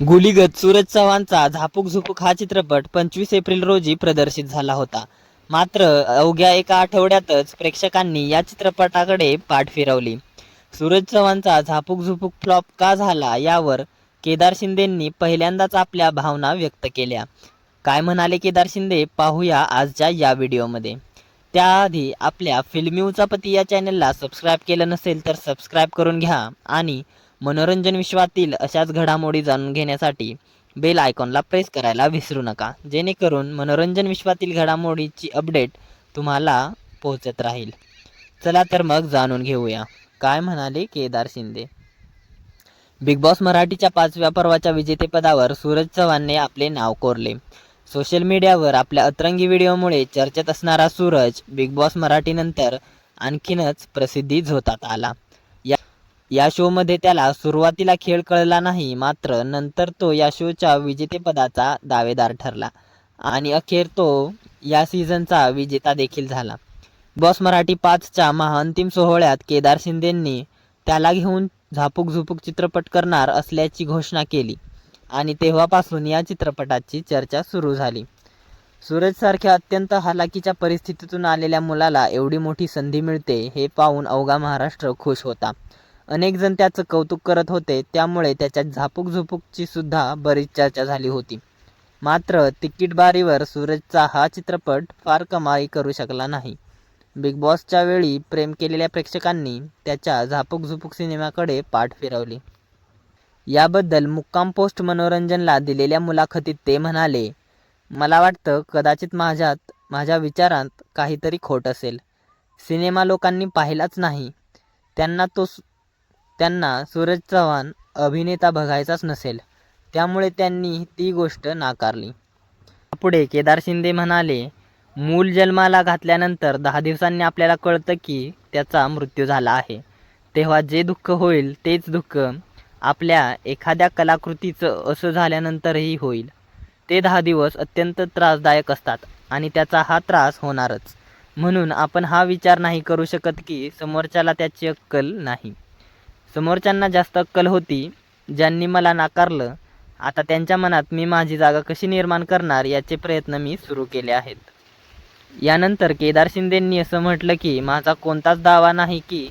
गुलीगत सूरज चव्हाणचा झापूक झुपूक हा चित्रपट पंचवीस एप्रिल रोजी प्रदर्शित झाला होता. मात्र अवघ्या एका आठवड्यातच प्रेक्षकांनी या चित्रपटाकडे पाठ फिरवली. सूरज चव्हाणचा झापूक झुपूक फ्लॉप का झाला यावर केदार शिंदेंनी पहिल्यांदाच आपल्या भावना व्यक्त केल्या. काय म्हणाले केदार शिंदे? पाहूया आजच्या या व्हिडिओमध्ये. त्याआधी आपल्या फिल्मी पती या चॅनलला सबस्क्राईब केलं नसेल तर सबस्क्राईब करून घ्या आणि मनोरंजन विश्वातील अशाच घडामोडी जाणून घेण्यासाठी बेल आयकॉनला प्रेस करायला विसरू नका. जेणेकरून मनोरंजन विश्वातील घडामोडीची अपडेट तुम्हाला पोहोचत राहील. चला तर मग जाणून घेऊया. काय म्हणाले केदार शिंदे? बिग बॉस मराठीच्या पाचव्या पर्वाच्या विजेतेपदावर सूरज चव्हाणने आपले नाव कोरले. सोशल मीडियावर आपल्या अतरंगी व्हिडिओमुळे चर्चेत असणारा सूरज बिग बॉस मराठीनंतर आणखीनच प्रसिद्धी झोतात आला. या शोमध्ये त्याला सुरुवातीला खेळ कळला नाही मात्र नंतर तो या शोच्या विजेतेपदाचा दावेदार ठरला. आणि अखेर तो या सीझनचा विजेता देखील झाला. बॉस मराठी पाचच्या महाअंतिम सोहळ्यात केदार शिंदेंनी त्याला घेऊन झापूक झुपूक चित्रपट करणार असल्याची घोषणा केली आणि तेव्हापासून या चित्रपटाची चर्चा सुरू झाली. सूरजसारख्या अत्यंत हालाकीच्या परिस्थितीतून आलेल्या मुलाला एवढी मोठी संधी मिळते हे पाहून अवघा महाराष्ट्र खुश होता. अनेक जण त्याचं कौतुक करत होते त्यामुळे त्याच्या झापूक झुपूकची सुद्धा बरीच चर्चा झाली होती. मात्र तिकीट बारीवर सूरजचा हा चित्रपट फार कमाई करू शकला नाही. बिग बॉसच्या वेळी प्रेम केलेल्या प्रेक्षकांनी त्याच्या झापूक झुपूक सिनेमाकडे पाठ फिरवली. याबद्दल मुक्काम पोस्ट मनोरंजनला दिलेल्या मुलाखतीत ते म्हणाले मला वाटतं कदाचित माझ्यात माझ्या विचारात काहीतरी खोट असेल. सिनेमा लोकांनी पाहिलाच नाही. त्यांना तो सु- त्यांना सूरज चव्हाण अभिनेता बघायचाच नसेल त्यामुळे त्यांनी ती गोष्ट नाकारली. पुढे केदार शिंदे म्हणाले मूल जन्माला घातल्यानंतर दहा दिवसांनी आपल्याला कळतं की त्याचा मृत्यू झाला आहे. तेव्हा जे दुःख होईल तेच दुःख आपल्या एखाद्या कलाकृतीचं असं झाल्यानंतरही होईल. ते दहा दिवस अत्यंत त्रासदायक असतात आणि त्याचा हा त्रास होणारच. म्हणून आपण हा विचार नाही करू शकत की समोरच्याला त्याची अक्कल नाही. समोरच्यांना जास्त अक्कल होती ज्यांनी मला नाकारलं आता त्यांच्या मनात मी माझी जागा कशी निर्माण करणार याचे प्रयत्न मी सुरू केले आहेत. यानंतर केदार शिंदेंनी असं म्हटलं की माझा कोणताच दावा नाही की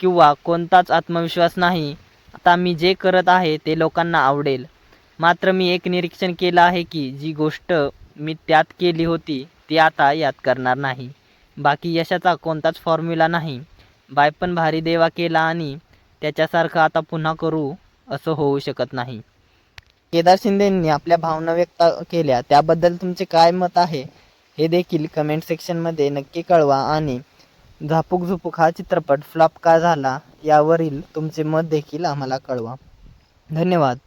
किंवा कोणताच आत्मविश्वास नाही आता मी जे करत आहे ते लोकांना आवडेल. मात्र मी एक निरीक्षण केलं आहे की जी गोष्ट मी त्यात केली होती ती आता यात करणार नाही. बाकी यशाचा कोणताच फॉर्म्युला नाही. बाय पण भारी देवा केला आणि त्याच्यासारखं आता पुन्हा करू असं होऊ शकत नाही. केदार शिंदेंनी आपल्या भावना व्यक्त केल्या. त्याबद्दल तुमचे काय मत आहे? हे देखील कमेंट सेक्शनमध्ये नक्की कळवा आणि झापूक झुपूक हा चित्रपट फ्लॉप का झाला यावरील तुमचे मत देखील आम्हाला कळवा. धन्यवाद.